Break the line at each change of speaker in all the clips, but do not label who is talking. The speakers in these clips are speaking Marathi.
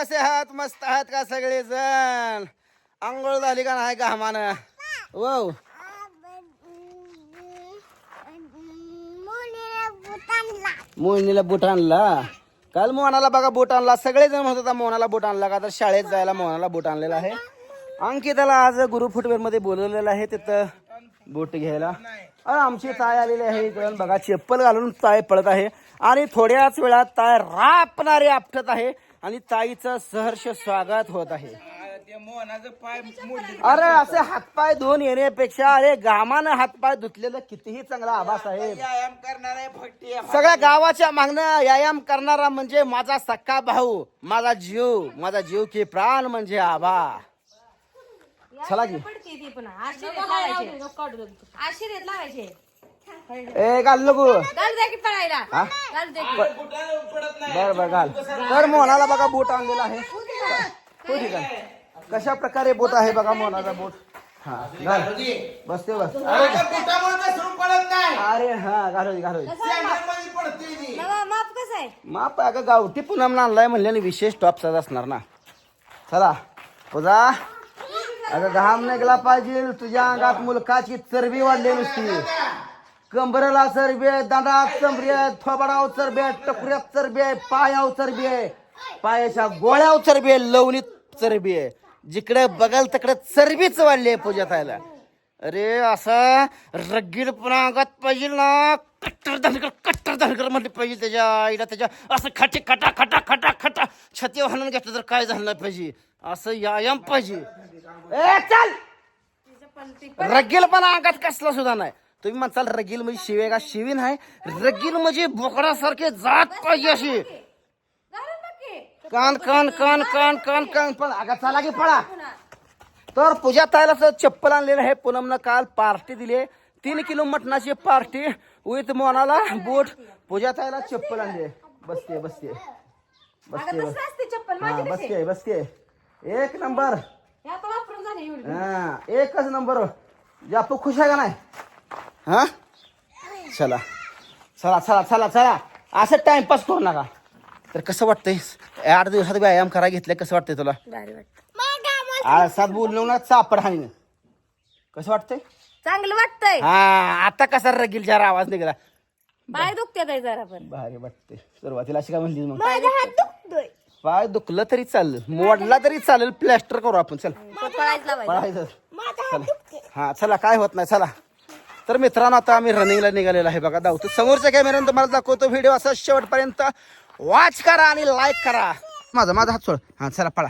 कसे आहात? मस्त आहात का सगळे जण आंघोळ झाली का नाही घामान? वाव. मोहिनीला बूट आणला. काल मोहनाला बघा बूट आणला. सगळेजण म्हणत होता मोहनाला बूट आणला का? तर शाळेत जायला मोहनाला बूट आणलेला आहे. अंकिताला आज गुरु फुटवेअरमध्ये बोलवलेलं आहे तिथं बूट घ्यायला. अरे आमची ताय आलेली आहे इकडून बघा चप्पल घालून ताय पळत आहे. आणि थोड्याच वेळात ताय रापणारे आपटत आहे. आणि ताईचं सहर्ष स्वागत होत आहे. अरे असे हातपाय धुवून येण्यापेक्षा अरे घामानं हातपाय धुतलेलं कितीही चांगला आभास आहे सगळ्या गावाच्या मागणं व्यायाम करणारा म्हणजे माझा सक्का भाऊ माझा जीव माझा जीव की प्राण म्हणजे आबा चला की.
आशिर्यात लावायचे.
ए घाल नको
घाल द्या की पळायला.
हा?
घाल द्या की.
पडत नाही.
बर बर घाल. तर मोहनाला बघा बोट आणलेला आहे. हो ठीक आहे. कशा प्रकारे बोट आहे बघा मोहनाचा बोट. हा घाल. बसते बस
नाही.
अरे हा घालू घालू
सॅन्डलमध्ये पडते ती.
बाबा माप कसं आहे?
माप अगं गावठी पुनम आणलाय म्हणल्याने विशेष टॉपचाच असणार ना. चला पूजा. अगं घाम निघला पाहिजे. तुझ्या अंगात मुलकाची चरबी वाढली नुसती. कंबरेला चरबी आहे दांडात चरबी आहे थोबाडाव चरबी आहे टकुऱ्यात चरबी आहे पायाव चरबी आहे पायाच्या गोळ्याव चरबी आहे लवणीत चरबी आहे जिकडे बघल तिकडे चरबीच वाढली आहे पूजा ताईला. अरे असं रगीरपणा अंगात पाहिजे ना कट्टर धनकर कट्टर धनकर म्हटलं पाहिजे त्याच्या आईला त्याच्या असं खटे खटा खटा खटा खटा छती हाणून घेतलं तर काय झालं नाही पाहिजे? असं व्यायाम पाहिजे. ए चल! रगीलपणा अंगात कसला सुद्धा नाही. तुम्ही म्हणताल रगील म्हणजे शिवे का? शिवीन आहे रगील म्हणजे बोकडासारखे जात पाहिजे अशी. कान कान कान कान कान कान. पण अगा चला की पळा. तर पूजा ताईला चप्पल आणलेलं आहे. पूनमनं काल पार्टी दिली तीन किलो मटणाची पार्टी विथ मोनाला बूट. पूजा ताईला चप्पल आणली बसते बसते बसते हा बसते बसते एक नंबर.
हे
हा एकच नंबर. जापू खुश आहे का नाही? हा? चला. चला चला चला चला. असं टाइमपास करू नका. तर कसं वाटतंय? आठ दिवसात व्यायाम करा घेतलं कसं वाटतंय तुला? आळसात बोललो ना चापड हाणी कसं वाटतंय?
चांगलं वाटतंय.
हा आता कसा रगील जरा आवाज निघाला.
पाय दुखते ताई जरा पण.
भारी वाटते सुरुवातीला अशी काय म्हणली मग? पाय दुखलं तरी चालेल. मोडला तरी चालेल प्लॅस्टर करू आपण. चल.
पळायच.
हा चला काय होत नाही चला. तर मित्रांनो आता आम्ही रनिंगला निघालेलो आहे बघा. धावतो समोरच्या कॅमेऱ्यानं तुम्हाला दाखवतो व्हिडिओ असा शेवटपर्यंत. वॉच करा आणि लाईक करा. माझा माझा हात सोड. हा चला पळा.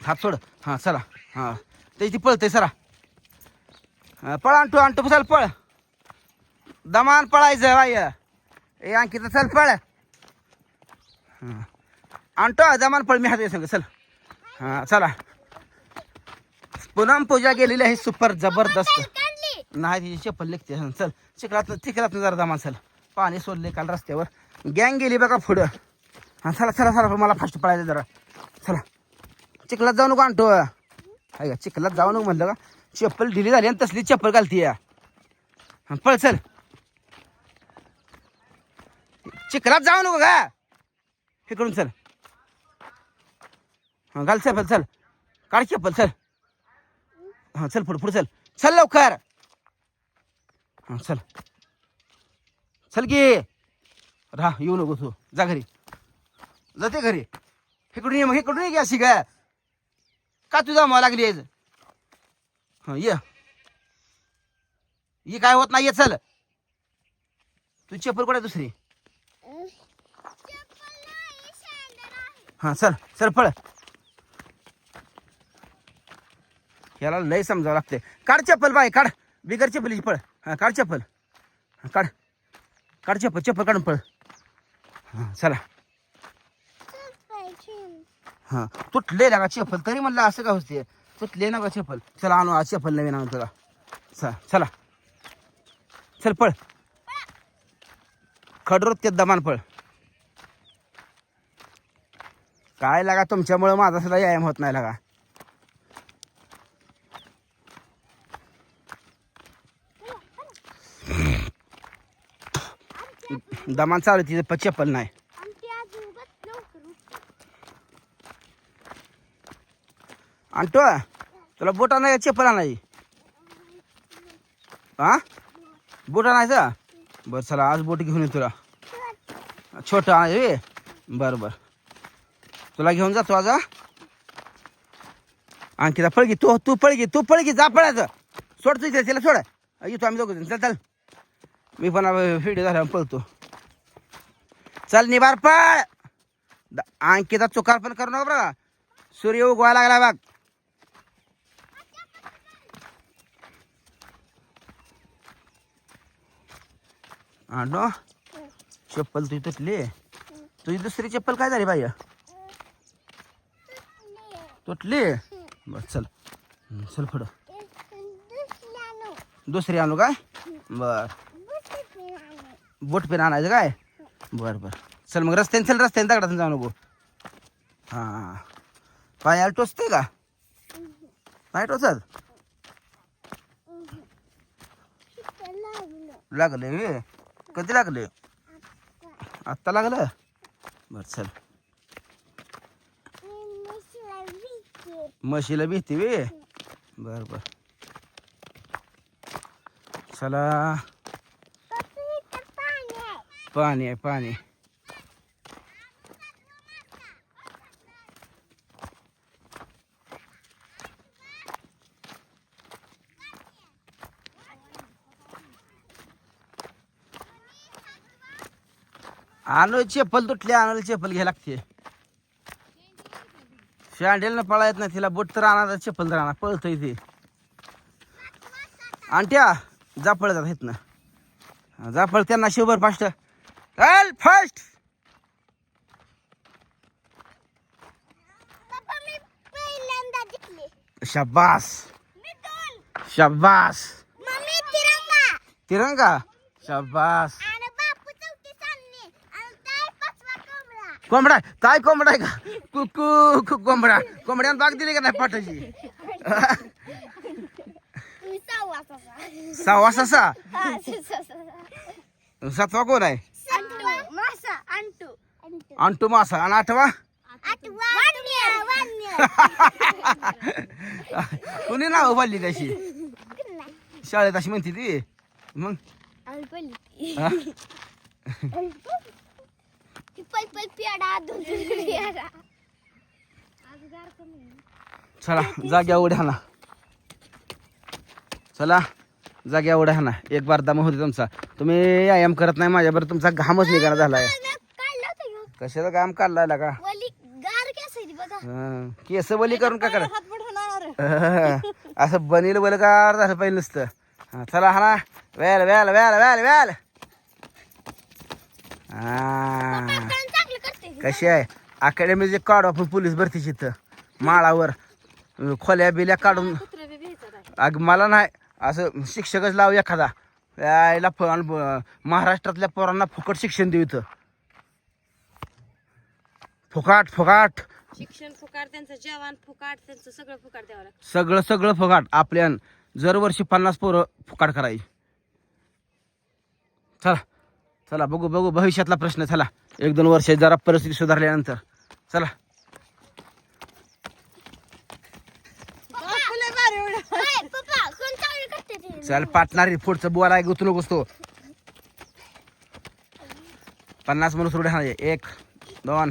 हात सोड. हा चला. हा. त्याची पळते सरा पळा पळ आणतो आणतो चल पळ. दमान पळायचं बाय ए अंकिता चल पळ. हां. आणतो दमान पळ मी हात सांग चल. हा चला. पुनम पूजा गेलेली आहे सुपर जबरदस्त. नाही तिची चप्पल लिखते चल चिखलात चिखलात जरा जमा चल. पाणी सोडले काल रस्त्यावर. गँग गेली बघा पुढं. हां चला चला चला मला फास्ट पळायचं जरा. चला. चिखलात जाऊ नको आणतो. हाय का चिखलात जाऊ नको म्हणलं का चप्पल ढिली झाली आणि तसली चप्पल घालती. हां पळ चल. चिखलात जाऊ नको का इकडून चल. हां घाल चप्पल चल. काढ चप्पल चल. हां चल पुढे पुढे चल. चल लवकर. हा चल. चल की. राह येऊ नको तू. जा घरी. जाते घरी. इकडून ये मग इकडून ये की अशी काय का तुझा मला लागली आहे हा ये. ये काय होत नाही ये चल. तू चप्पल कुठे आहे दुसरी? हा चल चल पळ. याला लय समजावं लागते काढ चप्पल बाय काढ. बिगर चप्पलीची पळ. हां काढ चप्पल. काढ. काढ चप्पल चप्पल काढून पळ. हां चला. हां तुटले ना का चप्पल तरी म्हणलं असं का होते तुटले ना का चप्पल. चला आणू आज चप्पल नवीन आणू तुला. चला चला. चल पळ. खडरोत ते दमान पळ. काय लागा तुमच्यामुळं माझा सुद्धा व्यायाम होत नाही लागा. दमान चालू तिथे चप्पल नाही. आणतो तुला बोट आणाय चप्पल आणाय हा? बोट आणायचं? बरं चला आज बोट घेऊन ये तुला. छोटं आणाय बरं बरं. तुला घेऊन जातो आज? अंकिता पळगी तू तू पळगी तू पळगी जा पळायचं. सोड तू तिला सोड. येतो आम्ही दोघं चल चल. मी पण व्हिडिओ झाल्यावर पळतो. चल निबार पळ अंकिता चुकार पण करू नका बरं। का सूर्य उगवायला लागला बघ। आणो चप्पल तुझी तुटली तुझी दुसरी चप्पल काय झाली बाई? तुटली? बर चल. हं, चल पुढं. दुसरी आणू काय? बर. बोट पेन आणायचं काय? बर बर. चल मग रस्त्याने चल रस्त्याने दगडातून जाऊ नको. हां. पायाला टोचते का? नाही टोचत? लागले वे. कधी लागले आत्ता लागलं? बर चल. म्हशीला भीती वे. बर बर. चला. पाणी आहे पाणी आणू चप्पल तुटली आणायला चप्पल घ्यायला लागते. शँडेल पळा येत नाही तिला बोट तर आणा चप्पल तर आणा पळतोय ते. आणट्या जा पळ आहेत ना. जा पळ त्यांना शिवभर फास्ट चल फास्ट शाबास शाबास तिरंगा शाबास कोंबडा काय कोंबडा आहे का कुकू कोंबडा कोंबड्यानं बाग दिली का नाही पाठाची सहावा ससा सातवा कोण आहे अंटू मासा आणि आठवा. कुणी नाव पाडली त्याशी शाळेत अशी म्हणते ती. मग? चला जाग्या उड्या ना. चला जाग्या उड्या ना. एक बार दम होते तुमचा. तुम्ही व्यायाम करत नाही माझ्याबरोबर तुमचा घामच निघाला झालाय. कशाचा काम काढलाय का? हं. केस बली करून का करा?
हात होणार.
असं बनील बलकार झालं पाहिजे नुसतं. हं, चला हा ना. वेल वेल वेल वेल वेल हा. कशी आहे? अकॅडमीचे काढू आपण पोलीस भरतीची इथं. माळावर. अं, खोल्या बिल्या काढून.
कुत्रे बी भ्यायचं नाही.
अग मला नाही. असं शिक्षकच लाव एखादा. यायला फ- ब- महाराष्ट्रातल्या पोरांना फुकट शिक्षण देऊ इथं. फुकाट फुकाट.
शिक्षण फुकाट त्यांचं जेवण फुकाट त्यांचं सगळं फुकाट द्यावं लागतं.
सगळं सगळं फुकाट. आपल्यान दरवर्षी पन्नास पोरं फुकाट करायची चला चला बघू बघू. भविष्यातला प्रश्न चला. एक दोन वर्ष जरा परिस्थिती सुधारल्यानंतर. चला. चल पाटणारी पुढचं बुवाला आहे गुतू नकोस तो. पन्नास म्हणून सुरू आहे एक दोन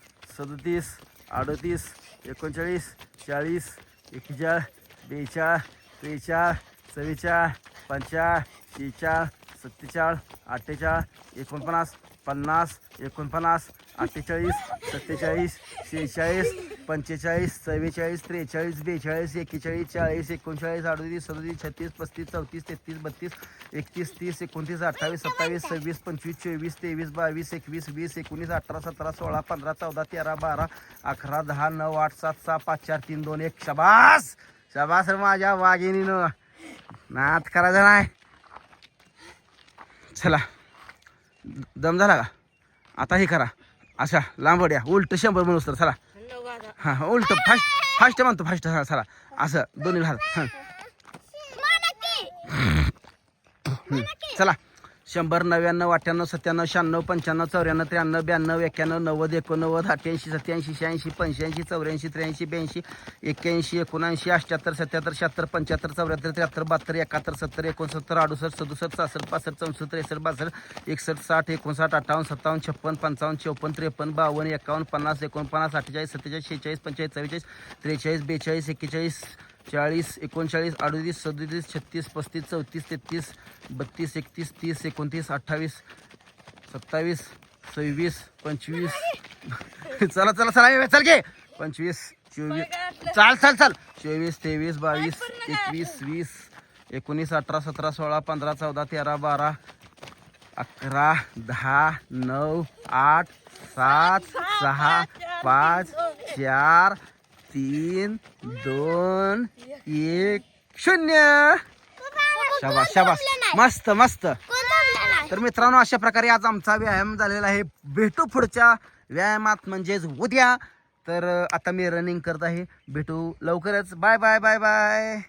सदतीस अडतीस एकोणचाळीस चाळीस एकेचाळ बेचाळ त्रेचाळ चव्वेचाळ पंचाळ शेचाळ सत्तेचाळ अठ्ठेचाळ एकोणपन्नास पन्नास एकोणपन्नास अठ्ठेचाळीस सत्तेचाळीस शेहेचाळीस पंचेचाळीस चव्वेचाळीस त्रेचाळीस बेचाळीस एक्केचाळीस चाळीस एकोणचाळीस अडतीस सदतीस छत्तीस पस्तीस चौतीस तेहतीस बत्तीस एकतीस तीस एकोणतीस अठ्ठावीस सत्तावीस सव्वीस पंचवीस चोवीस तेवीस बावीस एकवीस वीस एकोणीस अठरा सतरा सोळा पंधरा चौदा तेरा बारा अकरा दहा नऊ आठ सात सहा पाच चार तीन दोन एक. शबास! शबास माझ्या वाघिणीनं. नाथ करायचा नाही चला. दम झाला का? आता हे करा अशा लांबड्या उलट शंभर म्हणून तर चला. हां उलट फास्ट फास्ट म्हणतो फास्ट हा चला असं दोन्ही हात. हां चला. शंभर नव्याण्णव अठ्ठ्याण्णव सत्त्याण्णव शहाण्णव पंच्याण्णव चौऱ्याण्णव त्र्याण्णव ब्याण्णव एक्क्याण्णव नव्वद एकोणनव्वद अठ्ठ्याऐंशी सत्याऐंशी शहाऐंशी पंच्याऐंशी चौऱ्याऐंशी त्र्याऐंशी ब्याऐंशी एक्क्याऐंशी एकोणऐंशी अठ्ठ्याहत्तर सत्याहत्तर शहात्तर पंच्याहत्तर चौऱ्याहत्तर त्र्याहत्तर बहात्तर एकाहत्तर सत्तर एकोणसत्तर अडुसष्ट सदुसष्ट सहासष्ट पासष्ट चौसष्ट त्रेसष्ट बासष्ट एकसष्ट साठ एकोणसाठ अठ्ठावन्न सत्तावन्न छप्पन पंचावन्न चौपन्न त्रेपन्न बावन्न एकावन्न पन्नास एकोणपन्नास अठ्ठेचाळीस सत्तेचाळीस शेहेचाळीस पंचेचाळीस चव्वेचाळीस त्रेचाळीस बेचाळीस एक्केचाळीस चाळीस एकोणचाळीस अडतीस सदतीस छत्तीस पस्तीस चौतीस तेहतीस बत्तीस एकतीस तीस एकोणतीस अठ्ठावीस सत्तावीस सव्वीस पंचवीस. चला चला चला चल घे पंचवीस चोवीस. चाल चाल चाल. चोवीस तेवीस बावीस एकवीस वीस एकोणीस अठरा सतरा सोळा पंधरा चौदा तेरा बारा अकरा दहा नऊ आठ सात सहा पाच चार तीन दोन एक शून्य. शाबास शाबास. मस्त मस्त. तर मित्रांनो अशा प्रकारे आज आमचा व्यायाम झालेला आहे. भेटू पुढच्या व्यायामात म्हणजेच उद्या. तर आता मी रनिंग करत आहे. भेटू लवकरच. Bye bye bye bye